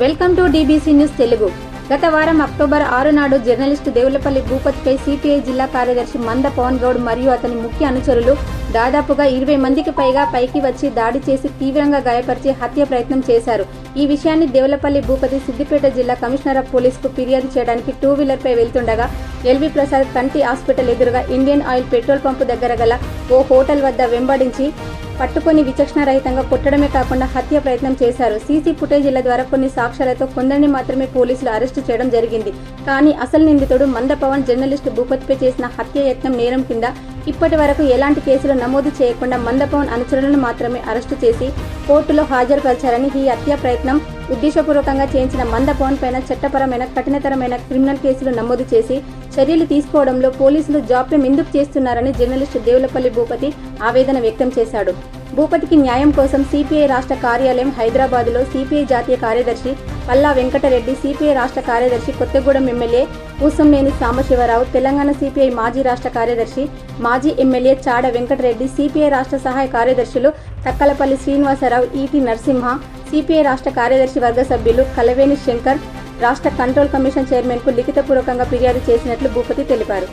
Welcome to BBC news Telugu. గత వారం October ఆరు నాడు జర్నలిస్టు దేవులపల్లి భూపతిపై సిపిఐ జిల్లా కార్యదర్శి మంద పవన్ గౌడ్ మరియు అతని ముఖ్య అనుచరులు దాదాపుగా ఇరవై మందికి పైగా పైకి వచ్చి దాడి చేసి తీవ్రంగా గాయపరిచి హత్య ప్రయత్నం చేశారు. ఈ విషయాన్ని దేవులపల్లి భూపతి సిద్దిపేట జిల్లా కమిషనర్ ఆఫ్ పోలీసుకు ఫిర్యాదు చేయడానికి టూ వీలర్పై వెళ్తుండగా ఎల్వి ప్రసాద్ కంటి హాస్పిటల్ ఎదురుగా ఇండియన్ ఆయిల్ పెట్రోల్ పంపు దగ్గర గల ఓ హోటల్ వద్ద వెంబడించి పట్టుకొని విచక్షణ రహితంగా కొట్టడమే కాకుండా హత్య ప్రయత్నం చేశారు. సీసీ ఫుటేజీల ద్వారా కొన్ని సాక్ష్యాలతో కొందరిని మాత్రమే పోలీసులు అరెస్టు చేయడం జరిగింది. కానీ అసలు నిందితుడు మంద పవన్ జర్నలిస్టు భూపతిపై చేసిన హత్య యత్నం నేరం కింద ఇప్పటి వరకు ఎలాంటి కేసులు నమోదు చేయకుండా మందపవన్ అనుచరులను మాత్రమే అరెస్టు చేసి కోర్టులో హాజరుపరిచారని ఈ హత్య ప్రయత్నం ఉద్దేశపూర్వకంగా చేయించిన మందపవన్ పైన చట్టపరమైన కఠినతరమైన క్రిమినల్ కేసులు నమోదు చేసి చర్యలు తీసుకోవడంలో పోలీసులు జాప్యం ఎందుకు చేస్తున్నారని జర్నలిస్టు దేవులపల్లి భూపతి ఆవేదన వ్యక్తం చేశాడు. భూపతికి న్యాయం కోసం సిపిఐ రాష్ట్ర కార్యాలయం హైదరాబాద్లో సిపిఐ జాతీయ కార్యదర్శి పల్లా వెంకటరెడ్డి సిపిఐ రాష్ట్ర కార్యదర్శి కొత్తగూడెం ఎమ్మెల్యే కూసంనేని సాంబశివరావు తెలంగాణ సిపిఐ మాజీ రాష్ట్ర కార్యదర్శి మాజీ ఎమ్మెల్యే చాడ వెంకటరెడ్డి సిపిఐ రాష్ట్ర సహాయ కార్యదర్శులు తక్కలపల్లి శ్రీనివాసరావు ఈటి నరసింహ సిపిఐ రాష్ట్ర కార్యదర్శి వర్గ సభ్యులు కలవేని శంకర్ రాష్ట్ర కంట్రోల్ కమిషన్ చైర్మన్కు లిఖితపూర్వకంగా ఫిర్యాదు చేసినట్లు భూపతి తెలిపారు.